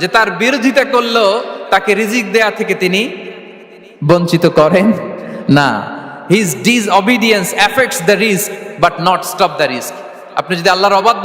যে তার বিরোধিতা করল, তাকে রিজিক দেয়া থেকে তিনি বঞ্চিত করেন। না his disobedience affects the risk but not stop the risk আপনি যদি আল্লাহর অবাধ্য